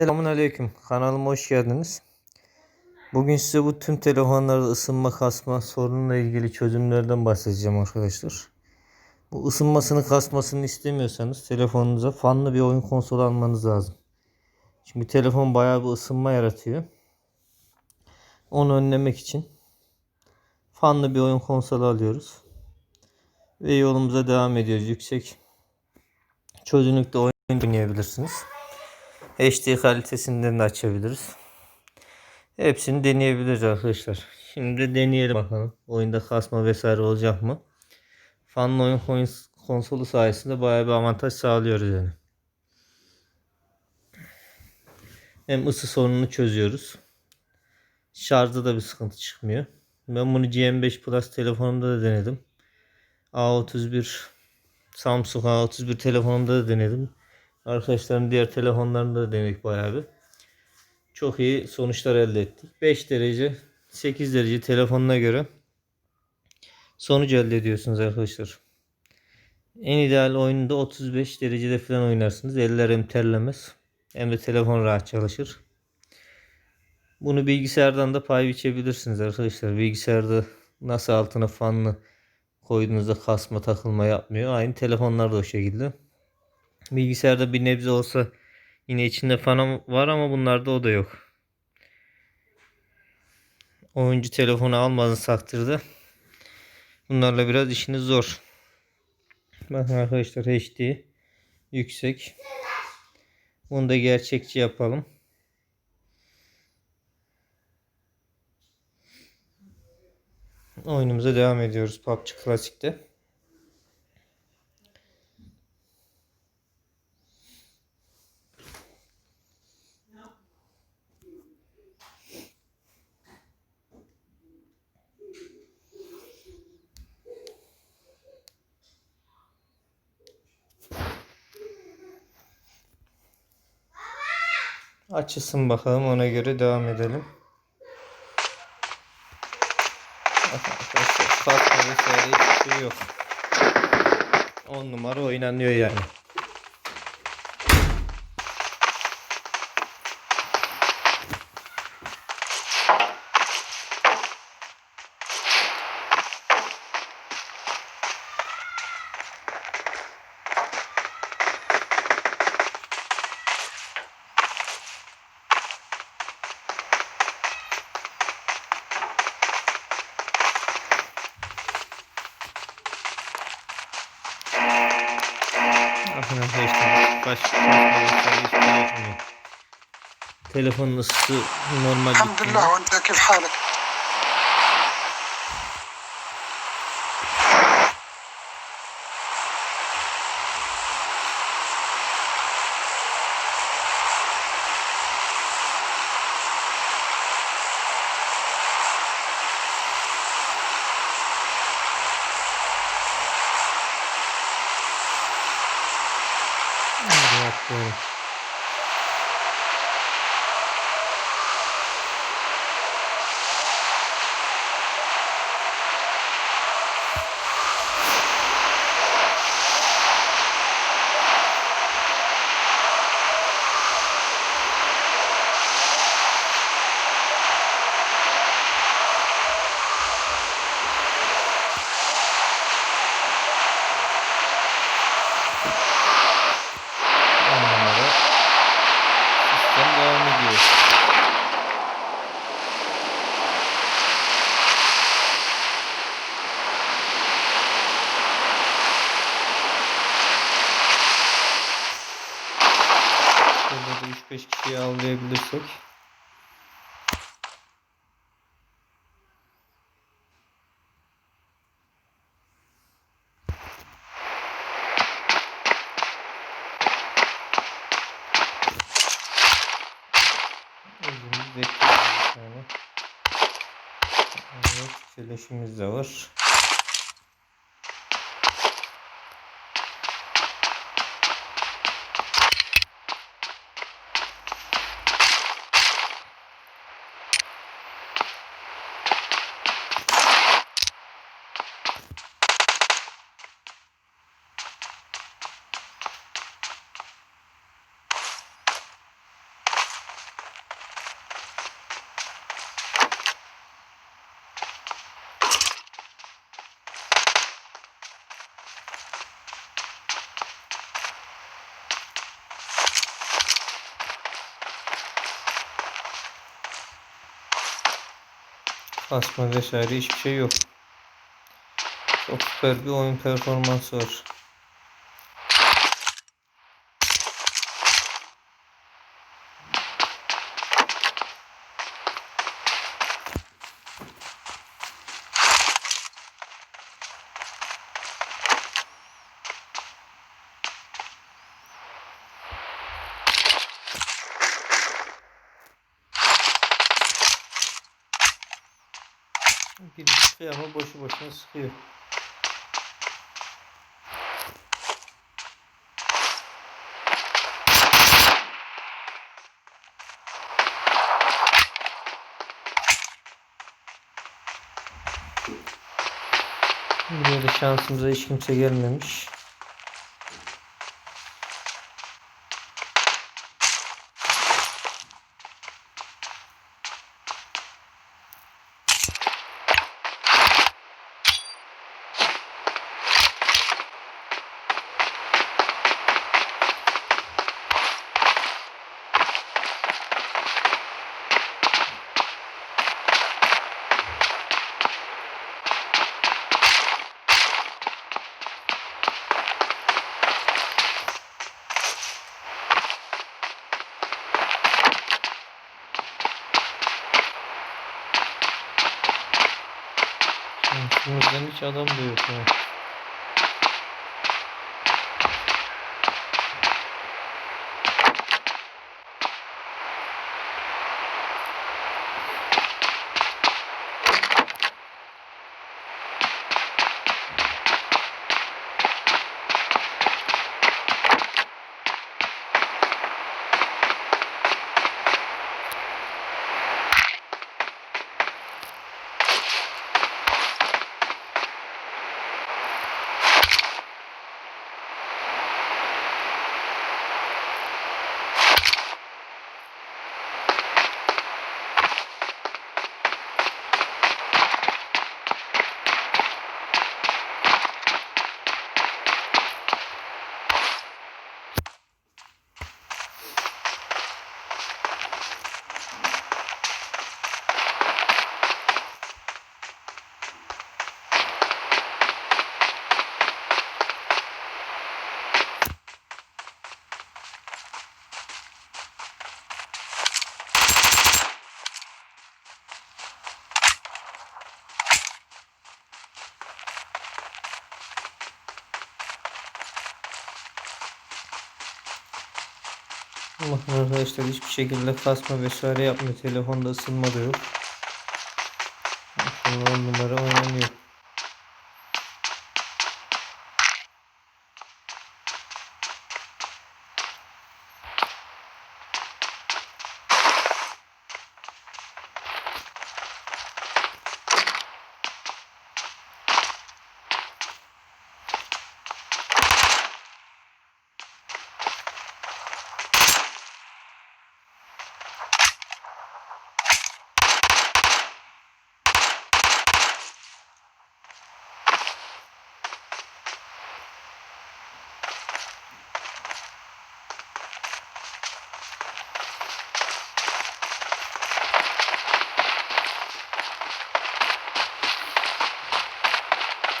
Selamun Aleyküm. Kanalıma hoş geldiniz. Bugün size bu tüm telefonlarda ısınma kasma sorunuyla ilgili çözümlerden bahsedeceğim arkadaşlar. Bu ısınmasını kasmasını istemiyorsanız telefonunuza fanlı bir oyun konsolu almanız lazım. Çünkü telefon bayağı bir ısınma yaratıyor. Onu önlemek için fanlı bir oyun konsolu alıyoruz. Ve yolumuza devam ediyoruz. Yüksek çözünürlükte oyun oynayabilirsiniz. HD kalitesinden de açabiliriz. Hepsini deneyebiliriz arkadaşlar. Şimdi deneyelim bakalım. Oyunda kasma vesaire olacak mı? Fanlı oyun kons- konsolu sayesinde bayağı bir avantaj sağlıyoruz yani. Hem ısı sorununu çözüyoruz. Şarjda da bir sıkıntı çıkmıyor. Ben bunu GM5 Plus telefonumda da denedim. A31 Samsung A31 telefonumda da denedim. Arkadaşların diğer telefonlarında da denedik bayağı bir. Çok iyi sonuçlar elde ettik. 5 derece 8 derece telefonuna göre sonuç elde ediyorsunuz arkadaşlar. En ideal oyunda 35 derecede falan oynarsınız. Eller hem terlemez hem de telefon rahat çalışır. Bunu bilgisayardan da pay biçebilirsiniz arkadaşlar. Bilgisayarda nasıl altına fanlı koyduğunuzda kasma takılma yapmıyor. Aynı telefonlarda o şekilde. Bilgisayarda bir nebze olsa yine içinde fan var ama bunlarda o da yok. Oyuncu telefonu almadığınız takdirde bunlarla biraz işiniz zor. Bakın arkadaşlar HD yüksek. Bunu da gerçekçi yapalım. Oyunumuza devam ediyoruz PUBG Classic'te. Açılsın bakalım ona göre devam edelim. Vesaire hiçbir şey yok. 10 numara oynanıyor yani. Sınavlaştırmış. Başka sınavlaştırmış. Şey şey Telefonun ısısı normal. Elhamdülillah. Ve keyif halek? 对。4-5 kişiyi avlayabilirsek. Özümüz de yani. Evet, çeleşimiz de var. Kasma vesaire hiçbir şey yok. Çok süper bir oyun performansı var. Biri sıkıyor ama boşu boşuna sıkıyor. Buraya da şansımıza hiç kimse gelmemiş. Hiç adam da yok. Ha. Bakın arkadaşlar hiçbir şekilde kasma vesaire yapmıyor. Telefonda ısınma da yok. Şunun on numara oynanıyor.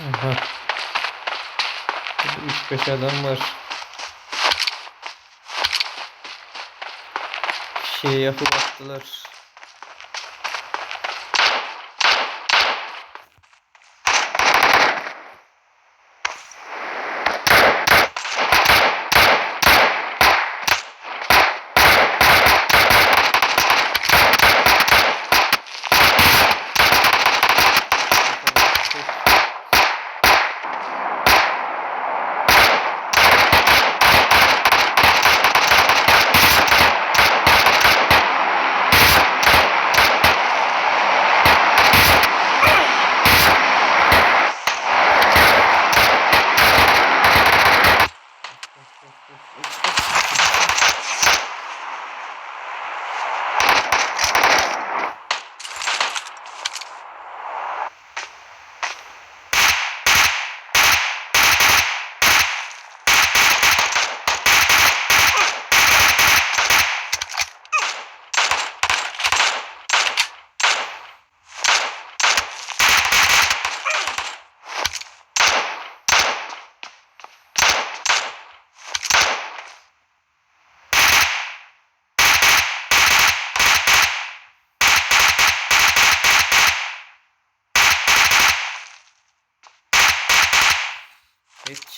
Aha. Burada 3-5 adam var. Şey yapıp attılar.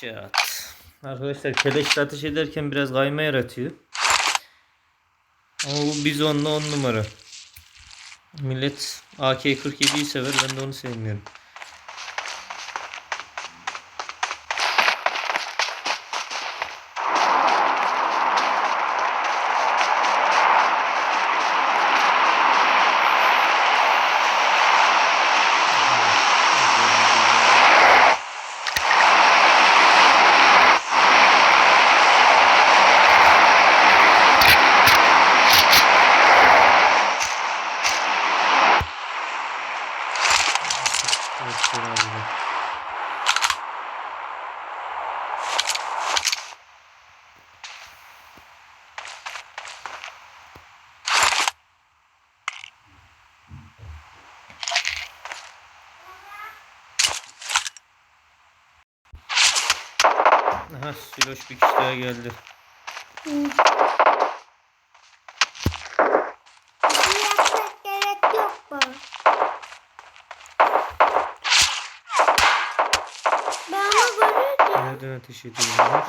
Headshot. Arkadaşlar keleşle ateş ederken biraz kayma yaratıyor. Ama bu bizonla 10 numara. Millet AK-47'yi sever ben de onu sevmiyorum. Evet, herhalde. Aha siloş bir kişi daha geldi. Yapmak gerek yok mu? Ben onu görürdüm. Nereden ateş ediyorlar?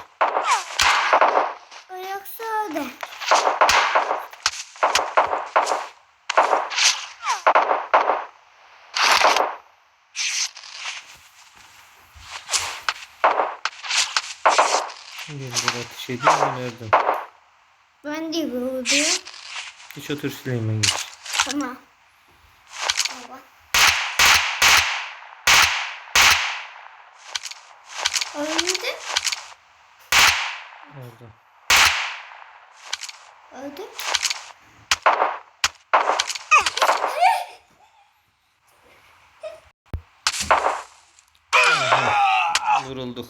O yoksa o da. Ateş ediyor mu nereden? Ben de gördüm. Hiç otur Süleyman geç. Tamam. Baba. Öldü. Orada. Öldü. Vurulduk.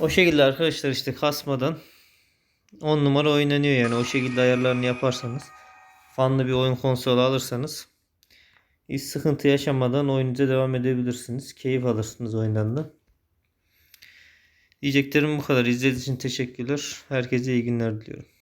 O şekilde arkadaşlar işte kasmadan 10 numara oynanıyor yani o şekilde ayarlarını yaparsanız fanlı bir oyun konsolu alırsanız hiç sıkıntı yaşamadan oyununuza devam edebilirsiniz. Keyif alırsınız oyundan da. Diyeceklerim bu kadar. İzlediğiniz için teşekkürler. Herkese iyi günler diliyorum.